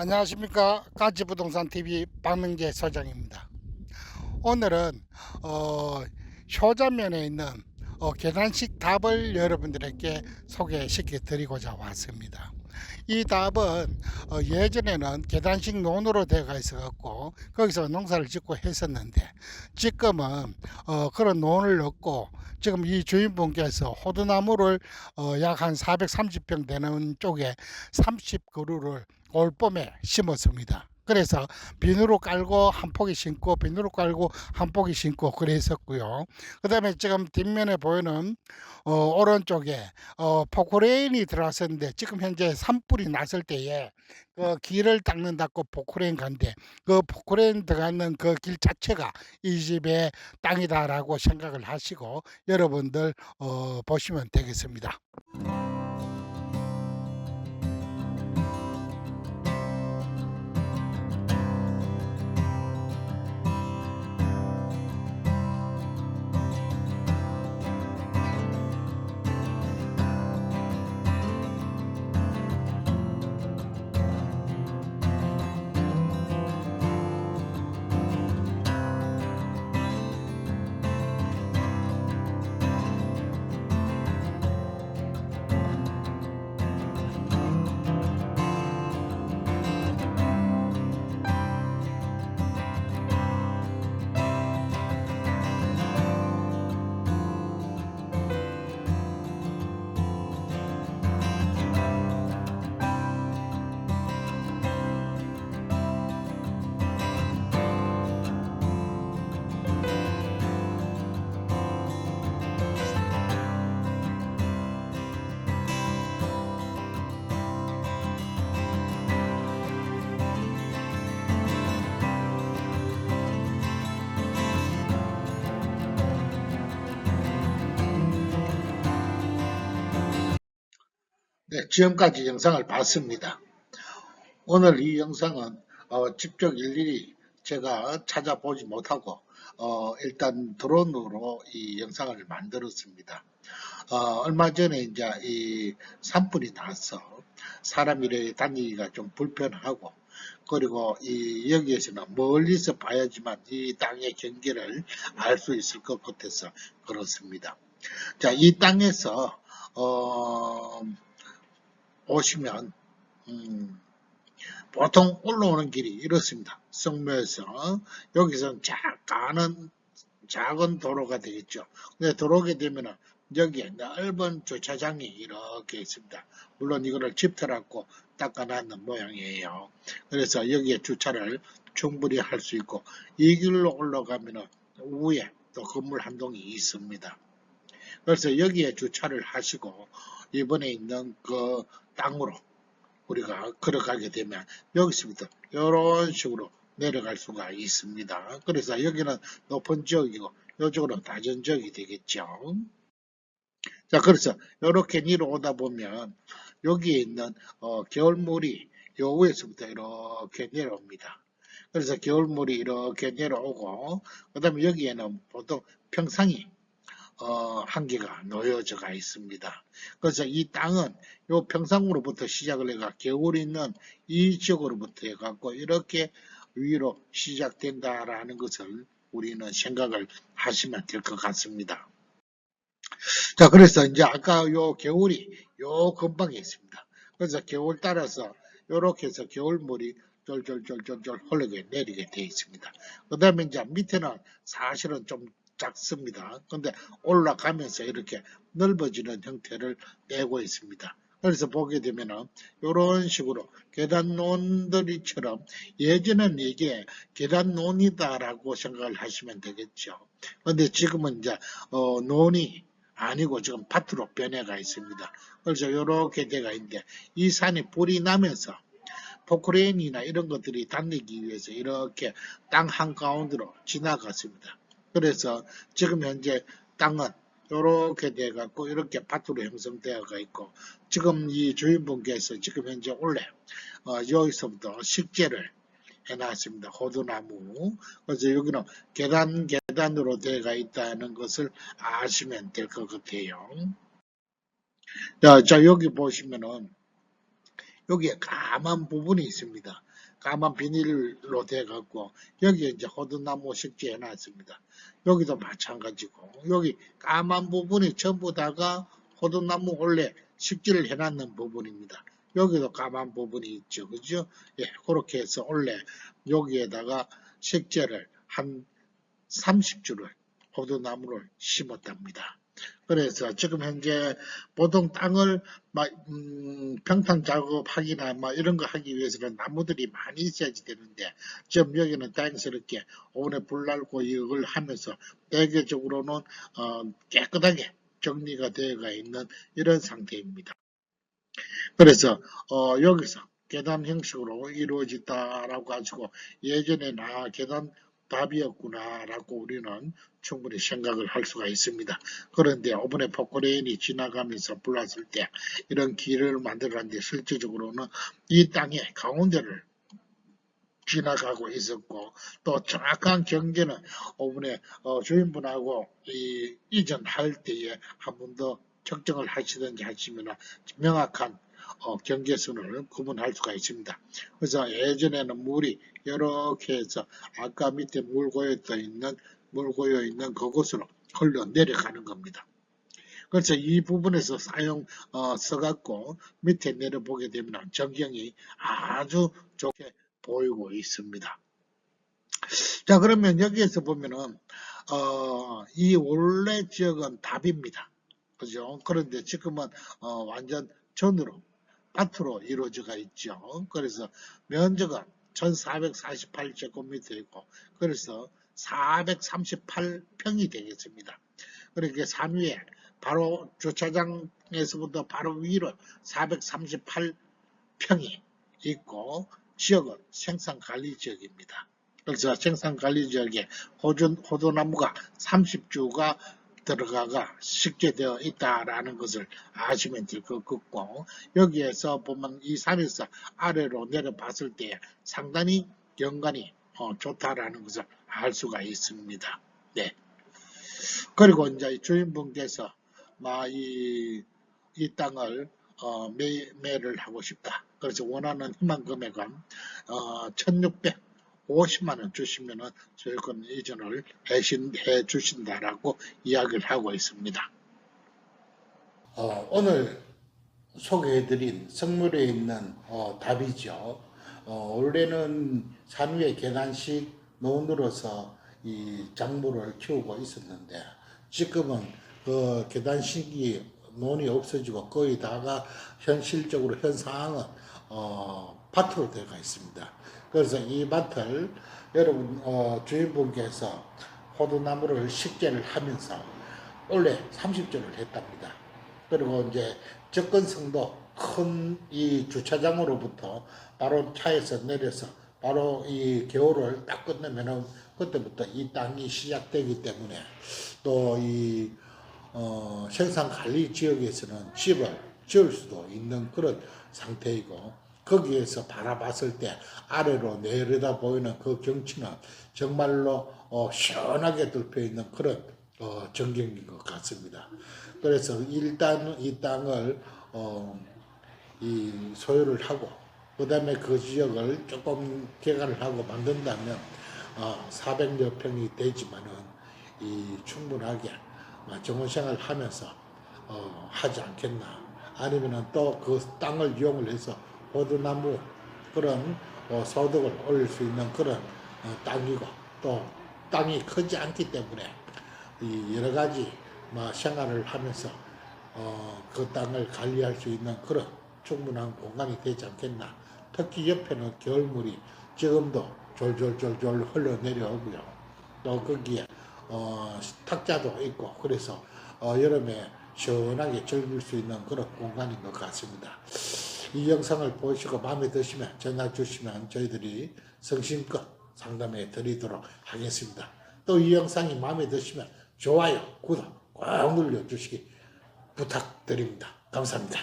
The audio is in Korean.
안녕하십니까. 가치부동산TV 박명재 소장입니다. 오늘은 어, 효자면에 있는 어, 계단식 답을 여러분들에게 소개시켜 드리고자 왔습니다 이 답은 어, 예전에는 계단식 논으로 되어 있어 갖고 거기서 농사를 짓고 했었는데 지금은 어, 그런 논을 얻고 지금 이 주인분께서 호두나무를 어, 약 한 430평 되는 쪽에 30그루를 올봄에 심었습니다. 그래서 비누로 깔고 한 포기 심고 비누로 깔고 한 포기 심고 그랬었고요. 그 다음에 지금 뒷면에 보이는 어, 오른쪽에 어, 포크레인이 들어왔었는데 지금 현재 산불이 났을 때에 그 길을 닦는다고 포크레인 간데 그 포크레인 들어가는 그 길 자체가 이 집의 땅이다라고 생각을 하시고 여러분들 어, 보시면 되겠습니다. 네, 지금까지 영상을 봤습니다. 오늘 이 영상은 어, 직접 일일이 제가 찾아보지 못하고 어, 일단 드론으로 이 영상을 만들었습니다. 어, 얼마 전에 이제 이 산불이 나서 사람 일에 다니기가 좀 불편하고 그리고 이 여기에서는 멀리서 봐야지만 이 땅의 경계를 알 수 있을 것 같아서 그렇습니다. 자, 이 땅에서 어, 오시면 음, 보통 올라오는 길이 이렇습니다. 성묘에서 여기서는 작은 작은 도로가 되겠죠. 근데 들어오게 되면은 여기에 넓은 주차장이 이렇게 있습니다. 물론 이거를 집터라고 닦아놨는 모양이에요. 그래서 여기에 주차를 충분히 할 수 있고 이 길로 올라가면은 위에 또 건물 한 동이 있습니다. 그래서 여기에 주차를 하시고 이번에 있는 그 땅으로 우리가 걸어가게 되면 여기서부터 이런 식으로 내려갈 수가 있습니다. 그래서 여기는 높은 지역이고 이쪽으로 낮은 지역이 되겠죠. 자, 그래서 이렇게 내려오다 보면 여기에 있는 어, 겨울물이 요 위에서부터 이렇게 내려옵니다. 그래서 겨울물이 이렇게 내려오고 그 다음에 여기에는 보통 평상이 어, 한 개가 놓여져 가 있습니다. 그래서 이 땅은 요 평상으로부터 시작을 해가 겨울에 있는 이 지역으로부터 해갖고 이렇게 위로 시작된다라는 것을 우리는 생각을 하시면 될 것 같습니다. 자, 그래서 이제 아까 요 겨울이 요 근방에 있습니다. 그래서 겨울 따라서 요렇게 해서 겨울물이 쫄쫄쫄쫄쫄 흘러게 내리게 되어 있습니다. 그 다음에 이제 밑에는 사실은 좀 작습니다. 근데 올라가면서 이렇게 넓어지는 형태를 떼고 있습니다. 그래서 보게 되면은 이런 식으로 계단논들이처럼 예전엔 이게 계단논이다라고 생각을 하시면 되겠죠. 근데 지금은 이제 어, 논이 아니고 지금 밭으로 변해가 있습니다. 그래서 이렇게 돼가 있는데 이 산이 불이 나면서 포크레인이나 이런 것들이 다니기 위해서 이렇게 땅 한가운데로 지나갔습니다. 그래서 지금 현재 땅은 이렇게 돼 갖고 이렇게 밭으로 형성되어 가 있고 지금 이 주인분께서 지금 현재 원래 어, 여기서부터 식재를 해놨습니다. 호두나무. 그래서 여기는 계단 계단으로 되어가 있다는 것을 아시면 될 것 같아요. 자, 자 여기 보시면은 여기에 까만 부분이 있습니다. 까만 비닐로 돼 갖고 여기에 이제 호두나무 식재 해놨습니다. 여기도 마찬가지고 여기 까만 부분이 전부 다가 호두나무 원래 식재를 해놨는 부분입니다. 여기도 까만 부분이 있죠. 그죠? 예, 그렇게 해서 원래 여기에다가 식재를 한 30주를 호두나무를 심었답니다. 그래서 지금 현재 보통 땅을 막, 음, 평탄 작업하기나 뭐 이런 거 하기 위해서는 나무들이 많이 있어야지 되는데 지금 여기는 다행스럽게 오늘 불 날고 이걸 하면서 대개적으로는 어, 깨끗하게 정리가 되어가 있는 이런 상태입니다. 그래서 어, 여기서 계단 형식으로 이루어졌다라고 가지고 예전에는 아 계단 답이었구나라고 우리는 충분히 생각을 할 수가 있습니다. 그런데 이번에 포크레인이 지나가면서 불났을 때 이런 길을 만들었는데 실질적으로는 이 땅의 가운데를 지나가고 있었고 또 정확한 경계는 이번에 어, 주인분하고 이 이전할 때에 한 번 더 측정을 하시든지 하시면 명확한 어, 경계선을 구분할 수가 있습니다. 그래서 예전에는 물이 이렇게 해서 아까 밑에 물 고여 있는 물 고여 있는 그곳으로 흘러 내려가는 겁니다. 그래서 이 부분에서 사용 어, 써갖고 밑에 내려보게 되면 전경이 아주 좋게 보이고 있습니다. 자 그러면 여기에서 보면은 어, 이 원래 지역은 답입니다. 그죠? 그런데 지금은 어, 완전 전으로 밭으로 이루어져가 있죠. 그래서 면적은 1448제곱미터이고 그래서 438평이 되겠습니다. 그러니까 산 위에 바로 주차장에서부터 바로 위로 438평이 있고 지역은 생산관리 지역입니다. 그래서 생산관리 지역에 호주, 호두나무가 30주가 들어가가 식재되어 있다라는 것을 아시면 될 것 같고 여기에서 보면 이 산에서 아래로 내려봤을 때 상당히 경관이 어, 좋다라는 것을 알 수가 있습니다. 네. 그리고 이제 주인분께서 이, 이 땅을 어, 매, 매를 하고 싶다. 그래서 원하는 희망 금액은 어, 1650만 원 주시면은 소유권 이전을 해신, 해 주신다라고 이야기를 하고 있습니다. 어, 오늘 소개해드린 성물에 있는 어, 답이죠. 어, 원래는 산 위에 계단식 논으로서 이 작물을 키우고 있었는데 지금은 그 계단식이 논이 없어지고 거의 다가 현실적으로 현 상황은 어, 밭으로 되어 있습니다. 그래서 이 밭을 여러분 어, 주인분께서 호두나무를 식재를 하면서 원래 30조를 했답니다. 그리고 이제 접근성도 큰 이 주차장으로부터 바로 차에서 내려서 바로 이 겨울을 딱 끝내면은 그때부터 이 땅이 시작되기 때문에 또이 어, 생산 관리 지역에서는 집을 지을 수도 있는 그런 상태이고 거기에서 바라봤을 때 아래로 내려다 보이는 그 경치는 정말로 어, 시원하게 덮여 있는 그런 어, 전경인 것 같습니다. 그래서 일단 이 땅을 어, 이 소유를 하고 그 다음에 그 지역을 조금 개간을 하고 만든다면 어, 400여 평이 되지만은 이 충분하게 정원생활 하면서 어, 하지 않겠나 아니면은 또 그 땅을 이용을 해서 호두나무 그런 어, 소득을 올릴 수 있는 그런 어, 땅이고 또 땅이 크지 않기 때문에 이 여러 가지 뭐 생활을 하면서 어, 그 땅을 관리할 수 있는 그런 충분한 공간이 되지 않겠나. 특히 옆에는 겨울물이 지금도 졸졸졸졸 흘러내려오고요. 또 거기에 어, 탁자도 있고 그래서 어, 여름에 시원하게 즐길 수 있는 그런 공간인 것 같습니다. 이 영상을 보시고 마음에 드시면 전화 주시면 저희들이 성심껏 상담해 드리도록 하겠습니다. 또 이 영상이 마음에 드시면 좋아요, 구독 꼭 눌러주시기 부탁드립니다. 감사합니다.